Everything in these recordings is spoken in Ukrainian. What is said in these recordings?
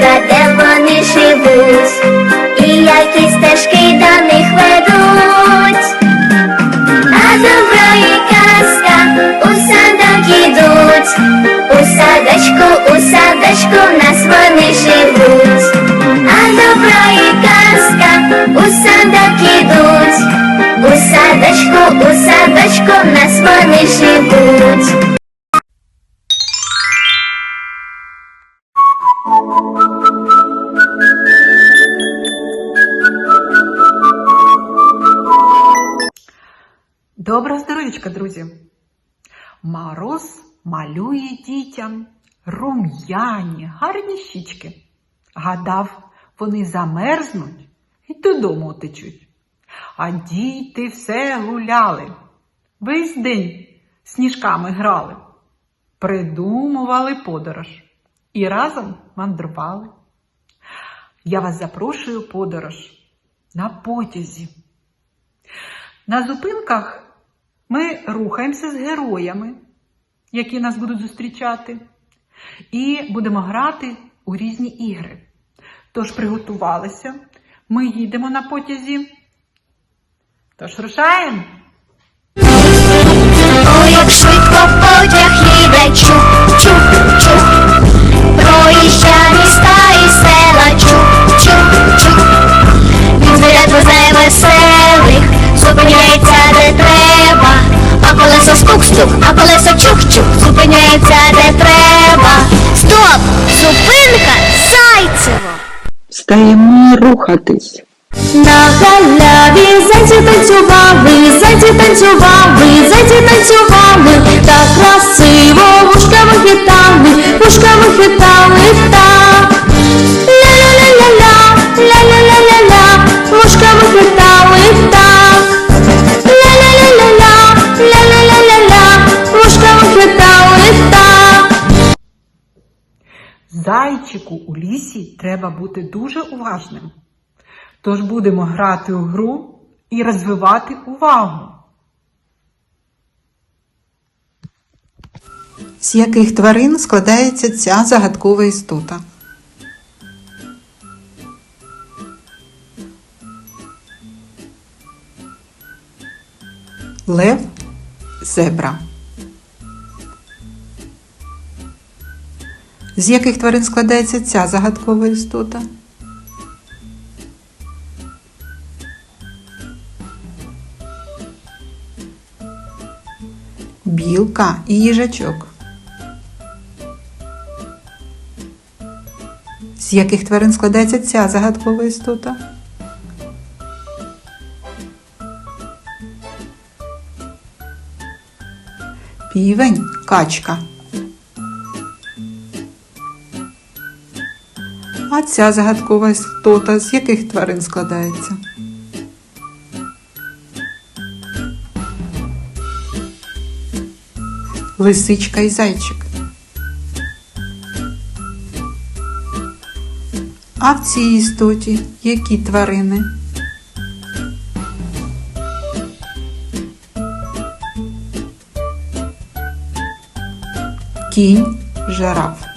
містечка, де вони живуть, і які стежки до них ведуть. А добро і казка у садок ідуть, у садочку, у садочку в нас вони живуть. А добро і казка у садок ідуть, у садочку, у садочку в нас вони живуть. Мороз малює дітям рум'яні, гарні щічки. Гадав, вони замерзнуть і додому утечуть. А діти все гуляли, весь день сніжками грали, придумували подорож і разом мандрували. Я вас запрошую подорож на потязі. На зупинках ми рухаємося з героями, які нас будуть зустрічати, і будемо грати у різні ігри. Тож приготувалися, ми їдемо на потязі. Тож рушаємо! Ой, як швидко потяг їде, чух, Стаємо рухатись. На халяві зайці танцювали, зайці танцювали, зайці танцювали, так красиво вушками хитали, вушками хитали так. Зайчику у лісі треба бути дуже уважним. Тож будемо грати у гру і розвивати увагу. З яких тварин складається ця загадкова істота? Лев, зебра. З яких тварин складається ця загадкова істота? Білка і їжачок. З яких тварин складається ця загадкова істота? Півень, качка. А ця загадкова істота з яких тварин складається? Лисичка і зайчик. А в цій істоті які тварини? Кінь, жираф.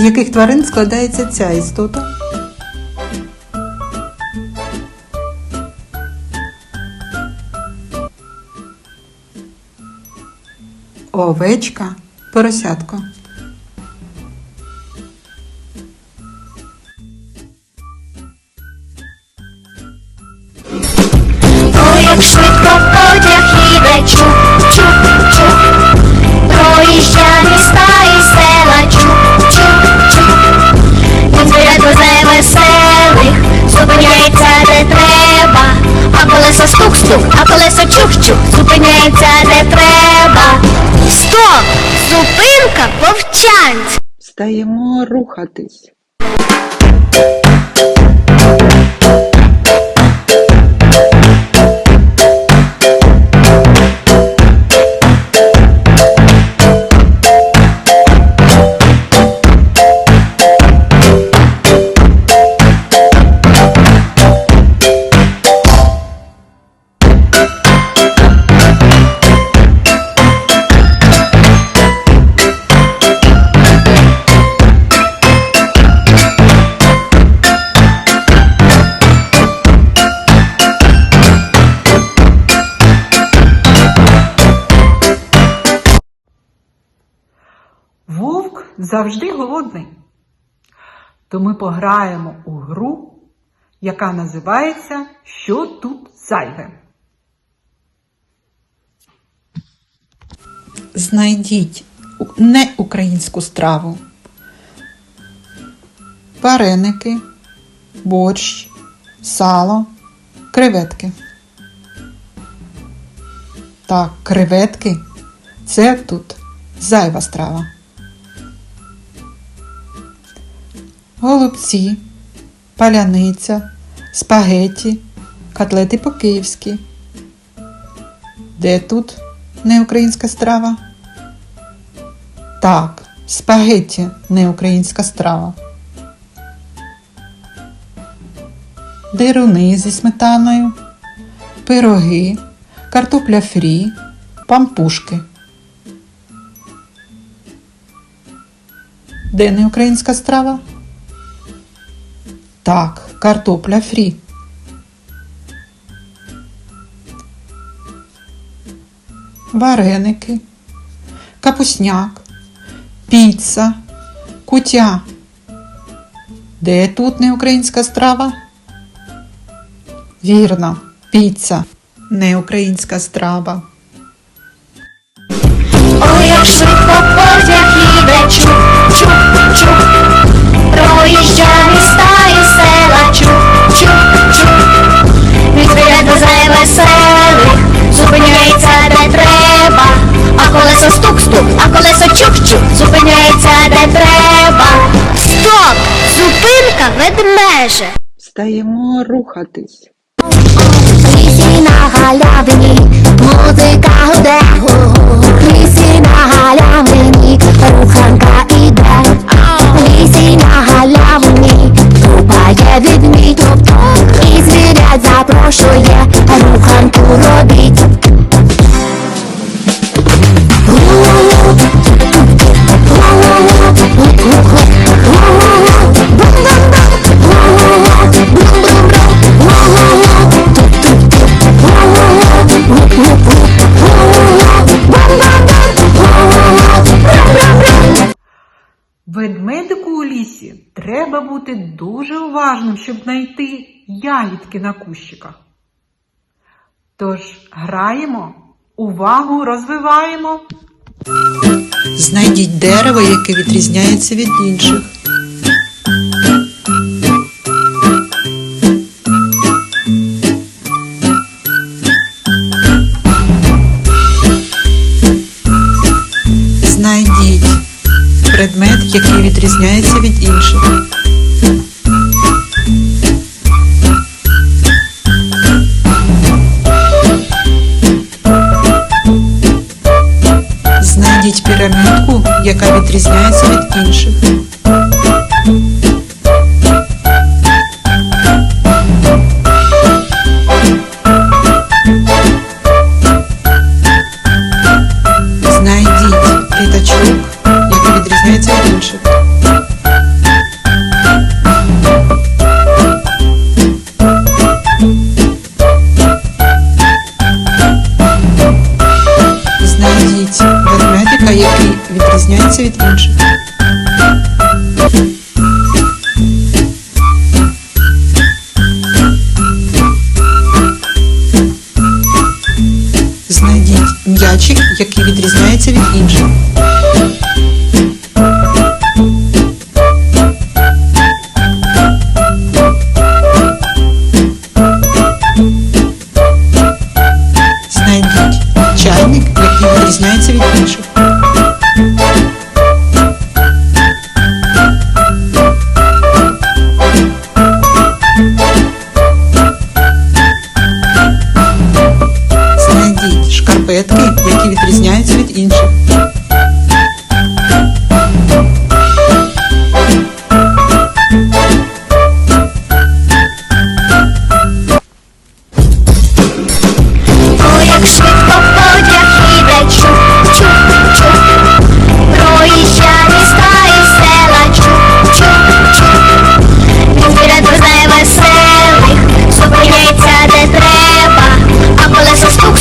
Яких тварин складається ця істота? Овечка, поросятко. Стук-стук, а колесо чух-чух, зупиняється не треба. Стоп! Зупинка повчань! Стаємо рухатись. Завжди голодний. То ми пограємо у гру, яка називається Що тут зайве? Знайдіть неукраїнську страву. Вареники, борщ, сало, креветки. Так, креветки це тут зайва страва. Голубці, паляниця, спагеті, котлети по-київськи. Де тут неукраїнська страва? Так, спагетті неукраїнська страва. Дируни зі сметаною, пироги, картопля фрі, пампушки. Де неукраїнська страва? Так, картопля фрі. Вареники, капусняк, піца, кутя. Де тут не українська страва? Вірно, піца, не українська страва. Ведмеже. Стаємо рухатись. Лісі на галявині, музика гуде, лісі на галявині, руханка іде, лісі на галявині, тупає відмідь, і звірят запрошує, руханку робіть. Треба бути дуже уважним, щоб знайти ягідки на кущиках. Тож граємо, увагу розвиваємо. Знайдіть дерево, яке відрізняється від інших. Знайдіть предмет, який відрізняється від інших. Яка відрізняється від інших. Відрізняється від інших. Знайдіть чайник, який відрізняється від інших.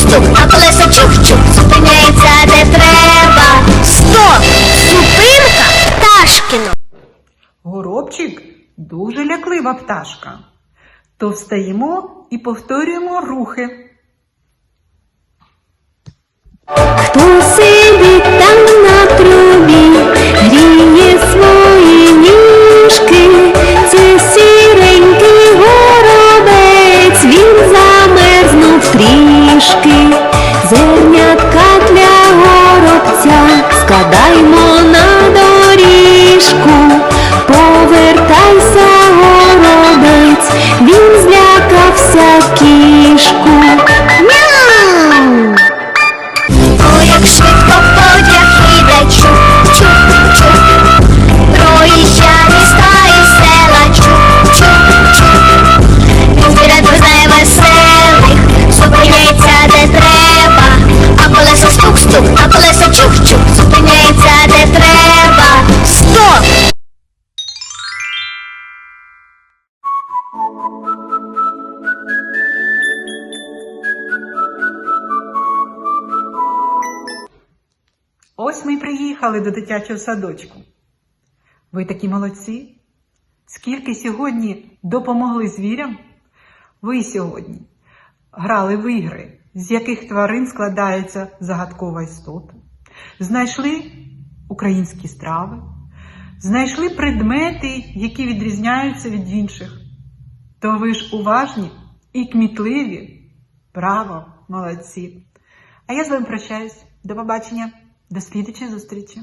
чух-чух, а колеса чух-чух зупиняється де треба. Стоп! Зупинка Пташкіно. Горобчик дуже ляклива пташка. То встаємо і повторюємо рухи. Хтось Ось ми й приїхали до дитячого садочку. Ви такі молодці. Скільки сьогодні допомогли звірям? Ви сьогодні грали в ігри, з яких тварин складається загадкова істота. Знайшли українські страви, знайшли предмети, які відрізняються від інших. То ви ж уважні і кмітливі. Браво, молодці! А я з вами прощаюсь. До побачення, до слідчої зустрічі.